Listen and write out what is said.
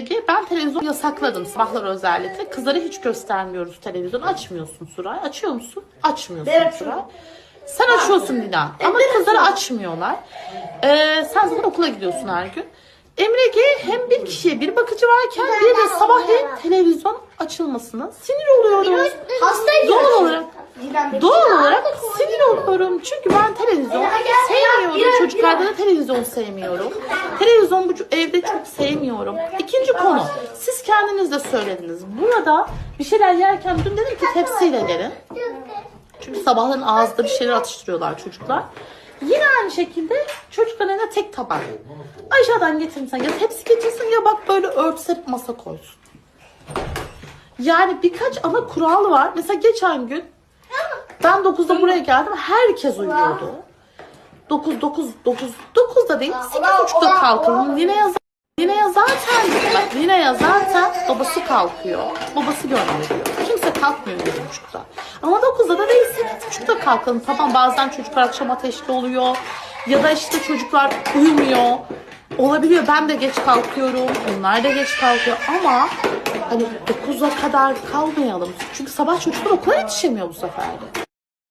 Ege ben televizyon yasakladım sabahlar özellikle. Kızlara hiç göstermiyoruz televizyon. Açmıyorsun Suray. Açıyor musun? Açmıyorsun açıyorum. Suray. Sen açıyorsun Dilan. Ama kızları açmıyorlar. Ee, sen zaten okula gidiyorsun her gün. Emre G hem bir kişiye bir bakıcı varken bir de sabahleyin televizyon açılmasına sinir oluyorum. Hastayım. Doğal olarak Doğal olarak sinir oluyorum. Çünkü ben televizyon sevmiyorum. Çocuklarda da televizyon sevmiyorum. Televizyon bu evde çok sevmiyorum. İkinci konu. Siz kendiniz de söylediniz. Burada bir şeyler yerken dün dedim ki tepsiyle gelin. Çünkü sabahların ağızda bir şeyler atıştırıyorlar çocuklar. Yine aynı şekilde çocukların eline tek tabak. Aşağıdan getirsen ya tepsi getirsin ya bak böyle örtüsü masa koysun. Yani birkaç ana kural var. Mesela geçen gün ben 9'da buraya geldim. Herkes uyuyordu. 9 9 9 9'da değil 8.30'da kalkalım. Lina'ya Lina'ya zaten bak Lina'ya zaten babası kalkıyor. Babası gönderiyor. Kimse kalkmıyor 7.30'da. Ama 9'da da değil 8.30'da kalkalım. Tamam bazen çocuklar akşam ateşli oluyor. Ya da işte çocuklar uyumuyor. Olabiliyor ben de geç kalkıyorum. Onlar da geç kalkıyor ama hani 9'a kadar kalmayalım. Çünkü sabah çocuklar okula yetişemiyor bu sefer de.